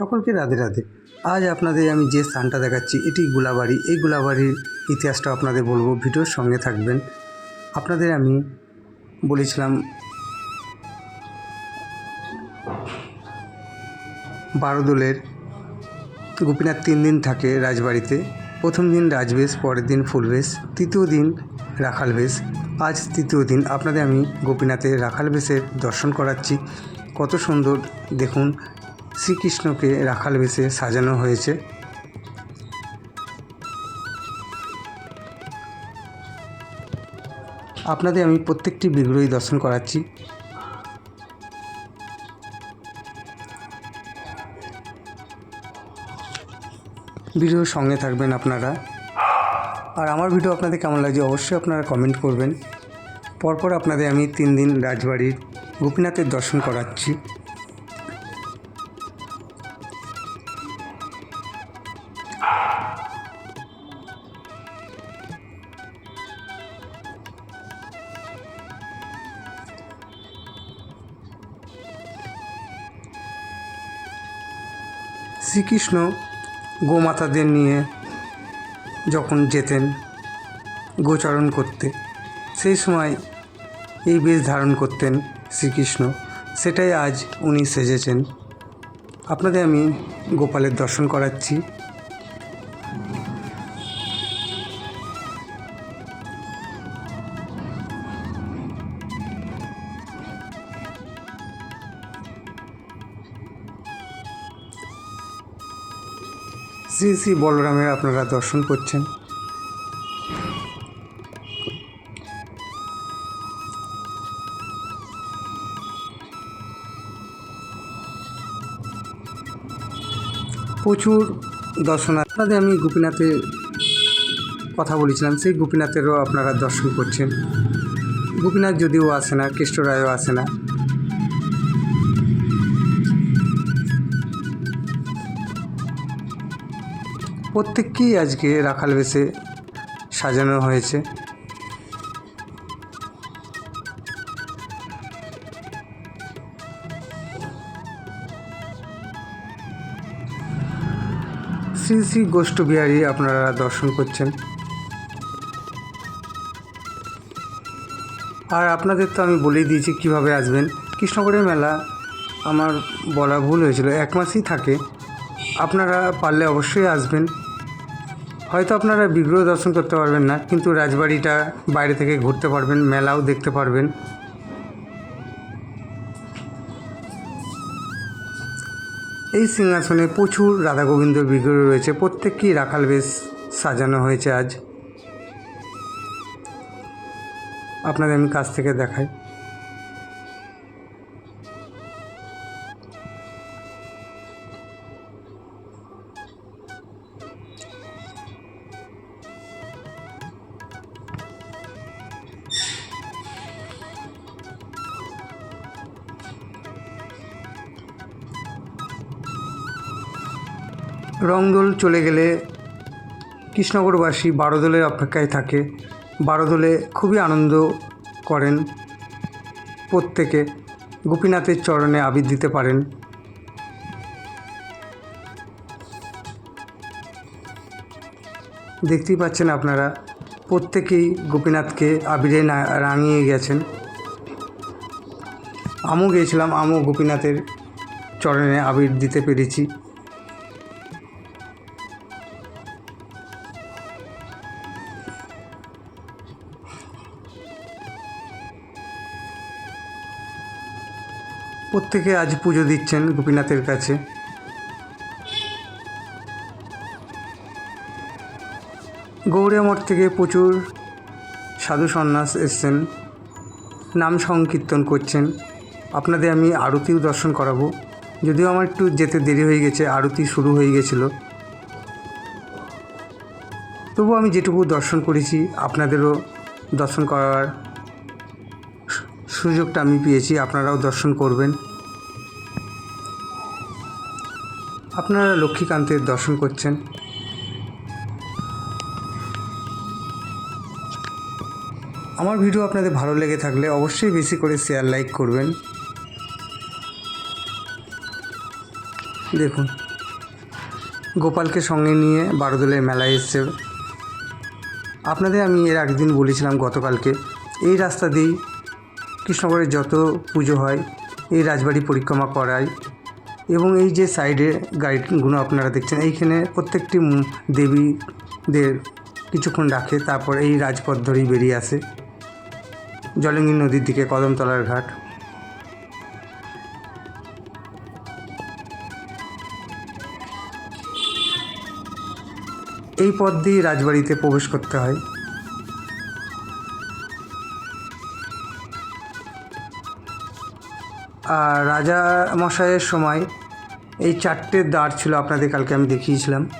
সকলকে রাধে রাধে। আজ আপনাদের আমি যে স্থানটা দেখাচ্ছি, এটি গুলাবাড়ি। এই গুলাবাড়ির ইতিহাসটা আপনাদের বলব, ভিডিওর সঙ্গে থাকবেন। আপনাদের আমি বলেছিলাম, বারোদোলের গোপীনাথ তিন দিন থাকে রাজবাড়িতে। প্রথম দিন রাজবেশ, পরের দিন ফুলবেশ, তৃতীয় দিন রাখাল বেশ আজ তৃতীয় দিন আপনাদের আমি গোপীনাথের রাখাল বেশের দর্শন করাচ্ছি। কত সুন্দর, দেখুন শ্রীকৃষ্ণকে রাখাল বেশে সাজানো হয়েছে। আপনাদের আমি প্রত্যেকটি বিগ্রহই দর্শন করাচ্ছি। ভিডিওর সঙ্গে থাকবেন আপনারা। আর আমার ভিডিও আপনাদের কেমন লাগছে অবশ্যই আপনারা কমেন্ট করবেন। পরপর আপনাদের আমি তিন দিন রাজবাড়ির গোপীনাথের দর্শন করাচ্ছি। শ্রীকৃষ্ণ গোমাতাদের নিয়ে যখন যেতেন গোচারণ করতে, সেই সময় এই বেশ ধারণ করতেন শ্রীকৃষ্ণ। সেটাই আজ উনি সেজেছেন। আপনাদের আমি গোপালের দর্শন করাচ্ছি। শ্রী শ্রী বলরামের আপনারা দর্শন করছেন। প্রচুর দর্শনার্থী আপনাদের আমি গোপীনাথের কথা বলেছিলাম, সেই গোপীনাথেরও আপনারা দর্শন করছেন। গোপীনাথ যদিও আসে না কৃষ্ণ রায়ও আসে না। প্রত্যেককেই আজকে রাখাল বেশে সাজানো হয়েছে। শ্রী শ্রী গোষ্ঠ বিহারী আপনারা দর্শন করছেন। আর আপনাদের তো আমি বলেই দিয়েছি কীভাবে আসবেন। কৃষ্ণগড়ের মেলা আমার বলা ভুল হয়েছিল, এক মাসই থাকে। আপনারা পারলে অবশ্যই আসবেন। হয়তো আপনারা বিগ্রহ দর্শন করতে পারবেন না, কিন্তু রাজবাড়িটা বাইরে থেকে ঘুরতে পারবেন, মেলাও দেখতে পারবেন। এই সিংহাসনে প্রচুর রাধা গোবিন্দ বিগ্রহ রয়েছে, প্রত্যেককেই রাখাল বেশ সাজানো হয়েছে আজ। আপনাদের আমি কাছ থেকে দেখাই। রংদোল চলে গেলে কৃষ্ণগড়বাসী বারোদলের অপেক্ষায় থাকে। বারোদলে খুবই আনন্দ করেন প্রত্যেকে। গোপীনাথের চরণে আবির দিতে পারেন। দেখতেই পাচ্ছেন আপনারা, প্রত্যেকেই গোপীনাথকে আবিরে রাঙিয়ে গেছেন। আমও গিয়েছিলাম, আমও গোপীনাথের চরণে আবির দিতে পেরেছি। প্রত্যেকে আজ পুজো দিচ্ছেন গোপীনাথের কাছে। গৌড়িয়া মঠ থেকে প্রচুর সাধু সন্ন্যাস এসছেন, নাম সংকীর্তন করছেন। আপনাদের আমি আরতিও দর্শন করাবো। যদিও আমার একটু যেতে দেরি হয়ে গেছে, আরতি শুরু হয়ে গেছিল। তবু আমি যেটুকু দর্শন করেছি, আপনাদেরও দর্শন করার সুযোগটা আমি পেয়েছি, আপনারাও দর্শন করবেন। আপনারা লক্ষ্মীকান্তের দর্শন করছেন। আমার ভিডিও আপনাদের ভালো লেগে থাকলে অবশ্যই বেশি করে শেয়ার লাইক করবেন। দেখুন, গোপালকে সঙ্গে নিয়ে বারোদলের মেলায় এসছে। আপনাদের আমি এর আগের দিন বলেছিলাম গতকালকে, এই রাস্তা দিয়েই কৃষ্ণগড়ের যত পুজো হয়, এই রাজবাড়ি পরিক্রমা করায় এবং এই যে সাইডে গাড়িগুলো আপনারা দেখছেন, এইখানে প্রত্যেকটি দেবীদের কিছুক্ষণ রাখে, তারপর এই রাজপথ ধরেই বেরিয়ে আসে। জলঙ্গি নদীর দিকে, কদমতলার ঘাট। এই পথ দিয়ে রাজবাড়িতে প্রবেশ করতে হয়। আর রাজা মশাইয়ের সময় এই চারটে দ্বার ছিল আপনাদের কালকে আমি দেখিয়েছিলাম।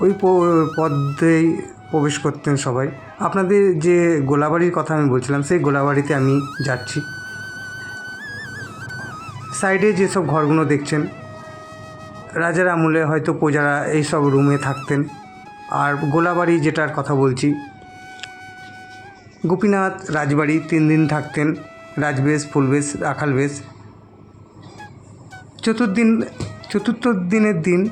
ওই প- পথ দিয়েই প্রবেশ করতেন সবাই। আপনাদের যে গোলাবাড়ির কথা আমি বলছিলাম, সেই গোলাবাড়িতে আমি যাচ্ছি। সাইডে যেসব ঘরগুলো দেখছেন, রাজার আমলে হয়তো প্রজারা এইসব রুমে থাকতেন। আর গোলাবাড়ি যেটার কথা বলছি, গোপীনাথ রাজবাড়ি তিন দিন থাকতেন। রাজবেশ, ফুলবেশ রাখাল বেশ চতুর্দিন, চতুর্থ দিনের দিন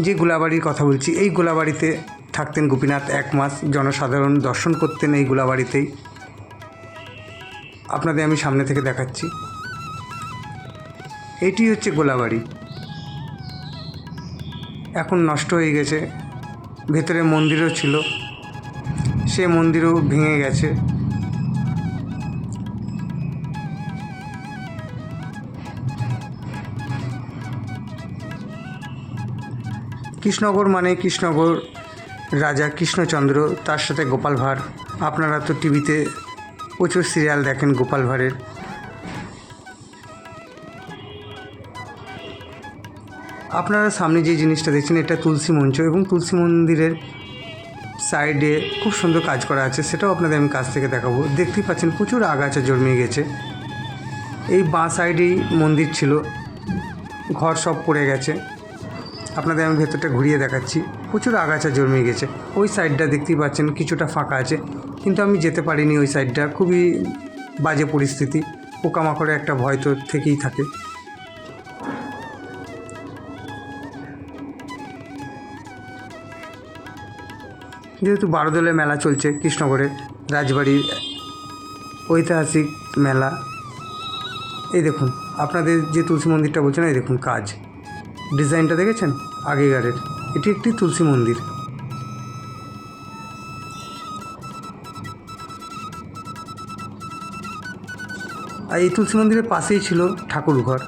যে গোলাবাড়ির কথা বলছি, এই গোলাবাড়িতে থাকতেন গোপীনাথ এক মাস। জনসাধারণ দর্শন করতেন এই গোলাবাড়িতেই। আপনাদের আমি সামনে থেকে দেখাচ্ছি। এটি হচ্ছে গোলাবাড়ি। এখন নষ্ট হয়ে গেছে। ভেতরে মন্দিরও ছিল। সে মন্দিরও ভেঙে গেছে। কৃষ্ণগড় মানে কৃষ্ণগড় রাজা কৃষ্ণচন্দ্র, তার সাথে গোপাল ভাঁড়। আপনারা তো টিভিতে প্রচুর সিরিয়াল দেখেন গোপাল ভাঁড়ের। আপনারা সামনে যে জিনিসটা দেখছেন, এটা তুলসী মঞ্চ এবং তুলসী মন্দিরের সাইডে খুব সুন্দর কাজ করা আছে, সেটাও আপনাদের আমি কাছ থেকে দেখাবো। দেখতেই পাচ্ছেন প্রচুর আগাছা জন্মে গেছে। এই বাঁ সাইডেই মন্দির ছিল, ঘর সব পড়ে গেছে। আপনাদের আমি ভেতরটা ঘুরিয়ে দেখাচ্ছি। প্রচুর আগাছা জন্মে গেছে। ওই সাইডটা দেখতেই পাচ্ছেন, কিছুটা ফাঁকা আছে। কিন্তু আমি যেতে পারিনি ওই সাইডটা খুবই বাজে পরিস্থিতি। পোকামাকড়ের একটা ভয় তো থেকেই থাকে। যেহেতু বারোদলের মেলা চলছে কৃষ্ণগড়ে রাজবাড়ির ঐতিহাসিক মেলা। এই দেখুন, আপনাদের যে তুলসী মন্দিরটা বলছেন, এই দেখুন কাজ। ডিজাইনটা দেখেছেন? আগেকারের এটি একটি তুলসী মন্দির। আর এই তুলসী মন্দিরের পাশেই ছিল ঠাকুরঘর।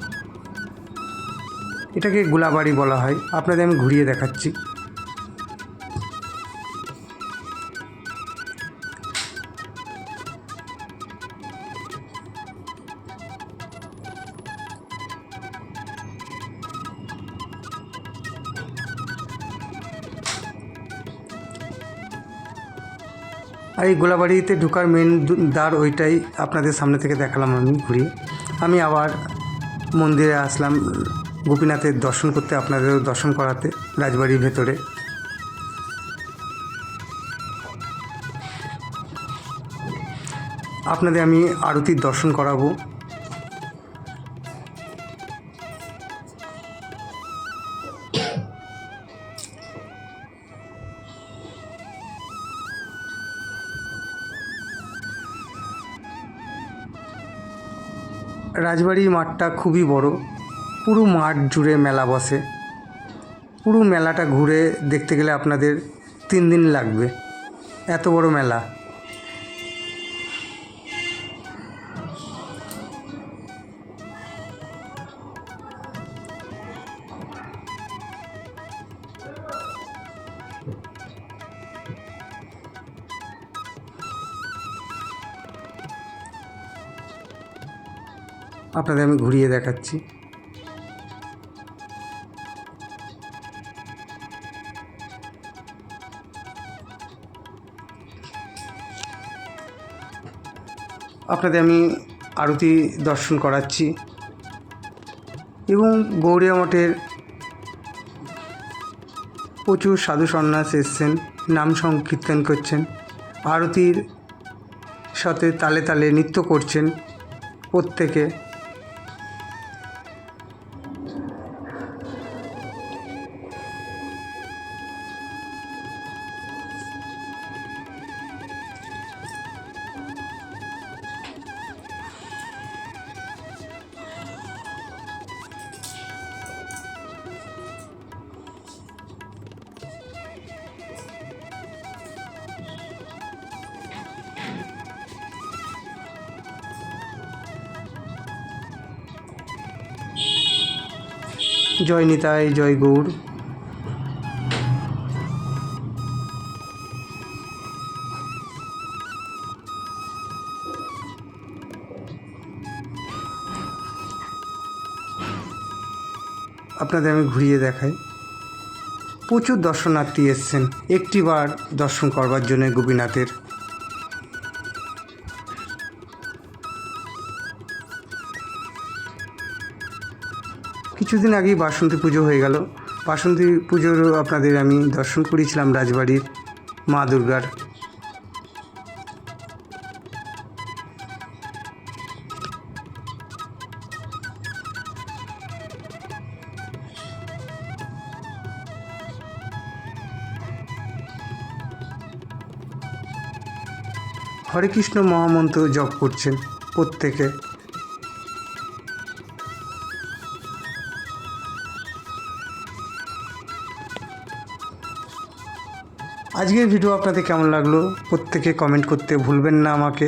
এটাকে গোলাবাড়ি বলা হয়। আপনাদের আমি ঘুরিয়ে দেখাচ্ছি। এই গোলাবাড়িতে ঢোকার মেন দ্বার ওইটাই আপনাদের সামনে থেকে দেখালাম আমি, ঘুরিয়ে। আমি আবার মন্দিরে আসলাম গোপীনাথের দর্শন করতে আপনাদের দর্শন করাতে, রাজবাড়ির ভেতরে। আপনাদের আমি আরতির দর্শন করাবো। রাজবাড়ির মাঠটা খুবই বড়। পুরো মাঠ জুড়ে মেলা বসে। পুরো মেলাটা ঘুরে দেখতে গেলে আপনাদের তিন দিন লাগবে। এত বড় মেলা। আপনাদের আমি ঘুরিয়ে দেখাচ্ছি। আপনাদের আমি আরতি দর্শন করাচ্ছি। এবং গৌড়িয়া মঠের প্রচুর সাধু সন্ন্যাস এসছেন, নাম সংকীর্তন করছেন, আরতির সাথে তালে তালে নৃত্য করছেন প্রত্যেকে। জয় নিতাই, জয় গৌর। আপনাদের আমি ঘুরিয়ে দেখাই। প্রচুর দর্শনার্থী এসছেন। একটিবার দর্শন করবার জন্য গোপীনাথের। কিছুদিন আগেই বাসন্তী পুজো হয়ে গেল। বাসন্তী পুজোর আপনাদের আমি দর্শন করেছিলাম রাজবাড়ির মা দুর্গার। হরে কৃষ্ণ মহামন্ত্র জপ করছেন প্রত্যেকে। আজকের ভিডিও আপনাদের কেমন লাগল? প্রত্যেকে কমেন্ট করতে ভুলবেন না আমাকে।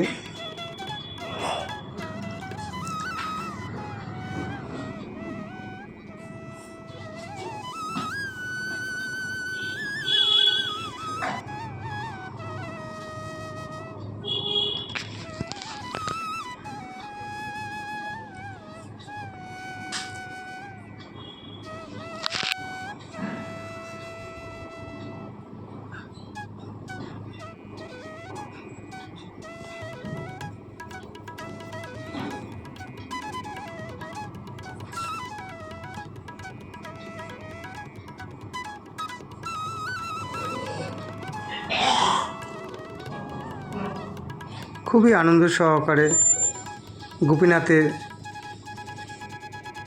খুবই আনন্দ সহকারে গোপীনাথের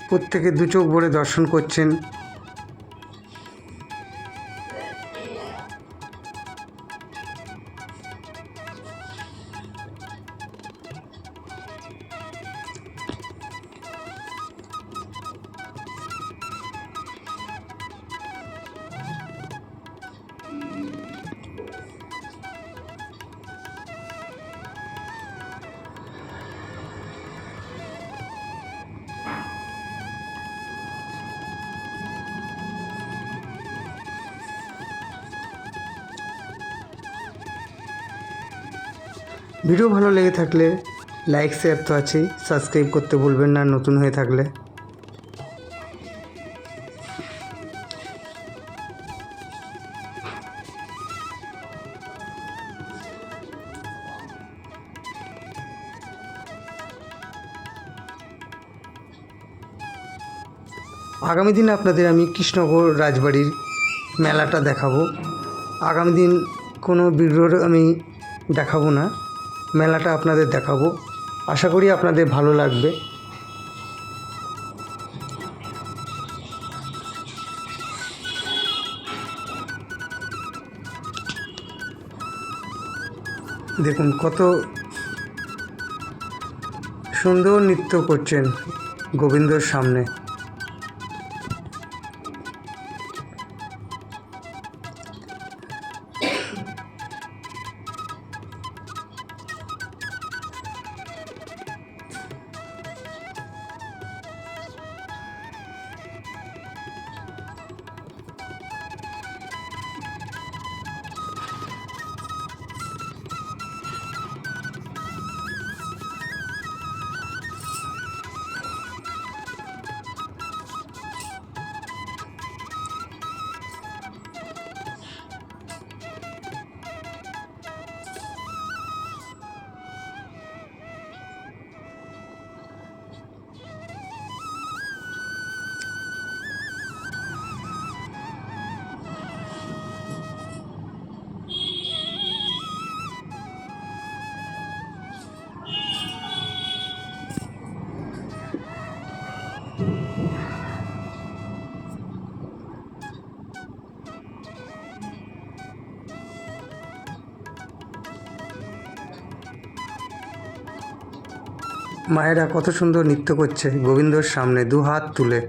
প্রত্যেকে দু চোখ ভরে দর্শন করছেন। ভিডিও ভালো লেগে থাকলে লাইক শেয়ার তো আছেই। সাবস্ক্রাইব করতে ভুলবেন না, নতুন হয়ে থাকলে। আগামী দিন আপনাদের আমি কৃষ্ণগর রাজবাড়ির মেলাটা দেখাবো। আগামী দিন কোনো ভিডিও আমি দেখাবো না। মেলাটা আপনাদের দেখাবো। আশা করি আপনাদের ভালো লাগবে। দেখুন কত সুন্দর নৃত্য করছেন গোবিন্দর সামনে। মায়েরা কত সুন্দর নৃত্য করছে। গোবিন্দর সামনে দু হাত তুলে।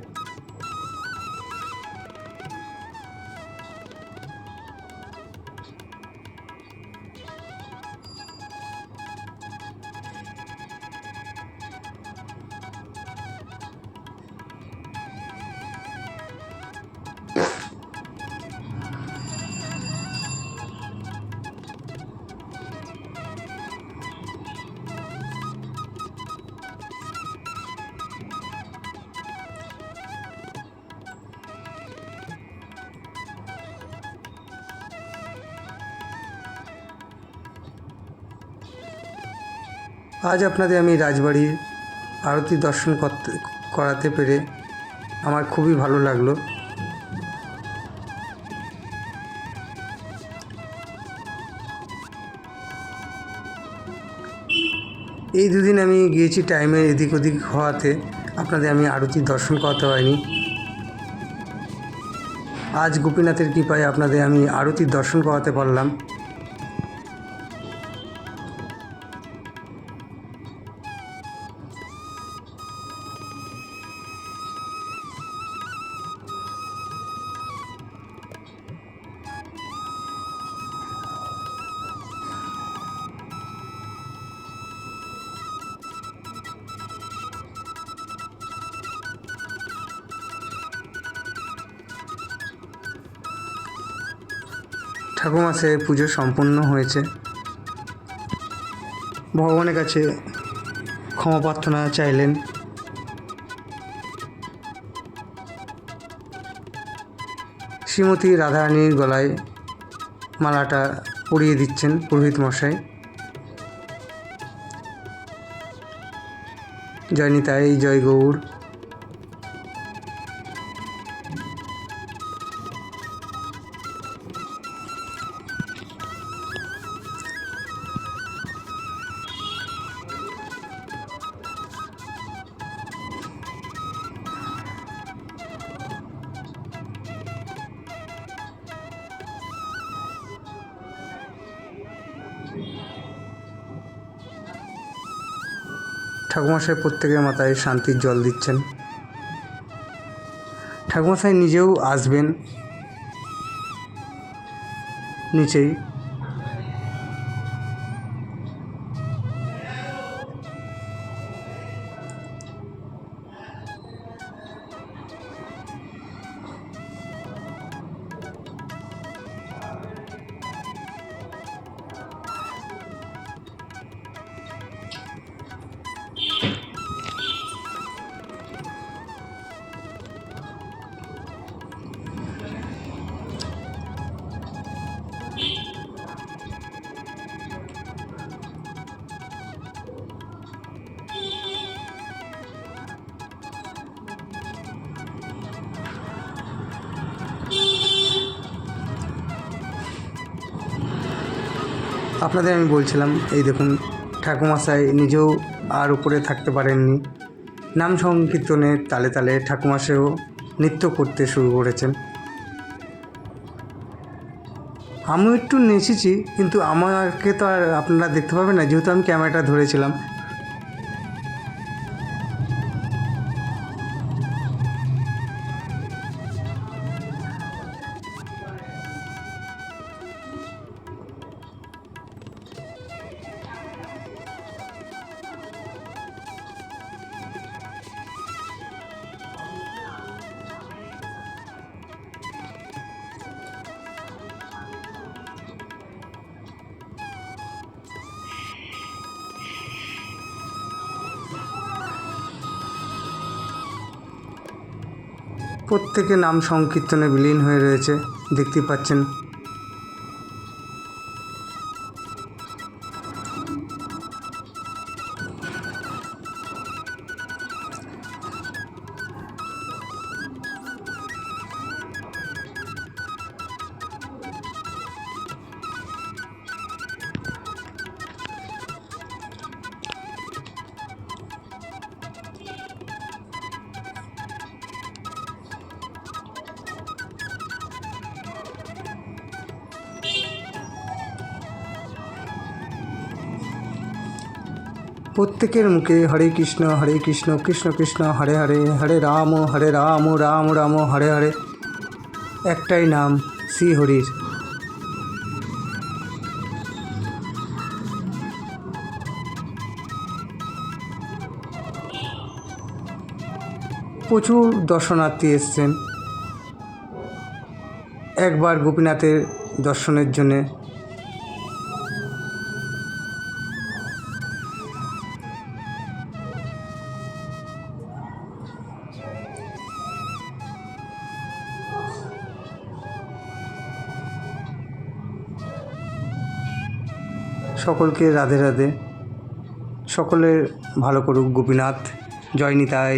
আজ আপনাদের আমি রাজবাড়ির আরতি দর্শন করতে, করাতে পেরে আমার খুবই ভালো লাগল। এই দুদিন আমি গিয়েছি টাইমের এদিক ওদিক হওয়াতে, আপনাদের আমি আরতি দর্শন করাতে পারিনি। আজ গোপীনাথের কৃপায় আপনাদের আমি আরতি দর্শন করাতে পারলাম। ঠাকুমাসে পুজো সম্পন্ন হয়েছে। ভগবানের কাছে ক্ষমা প্রার্থনা চাইলেন। শ্রীমতী রাধারানীর গলায় মালাটা পরিয়ে দিচ্ছেন পুরোহিত মশাই। জয় নিতাই, জয় গৌর। ঠাকুমশাই প্রত্যেকের মাথায় শান্তির জল দিচ্ছেন। ঠাকুমশাই নিজেও আসবেন। নিচেই আপনাদের আমি বলছিলাম, এই দেখুন ঠাকুমাশাই নিজেও আর উপরে থাকতে পারেননি। নাম সংকীর্তনের তালে তালে ঠাকুমাশাইও নৃত্য করতে শুরু করেছেন। আমিও একটু নেচেছি, কিন্তু আমাকে তো আর আপনারা দেখতে পাবেন না, যেহেতু আমি ক্যামেরাটা ধরেছিলাম। প্রত্যেকে নাম সংকীর্তনে বিলীন হয়ে রয়েছে। দেখতে পাচ্ছেন প্রত্যেকের মুখে হরে কৃষ্ণ হরে কৃষ্ণ কৃষ্ণ কৃষ্ণ, হরে হরে হরে রাম হরে রাম রাম রাম, হরে হরে। একটাই নাম শ্রী হরির প্রচুর দর্শনার্থী এসছেন। একবার গোপীনাথের দর্শনের জন্যে। সকলকে রাধে রাধে। সকলের ভালো করুক গোপীনাথ। জয় নিতাই।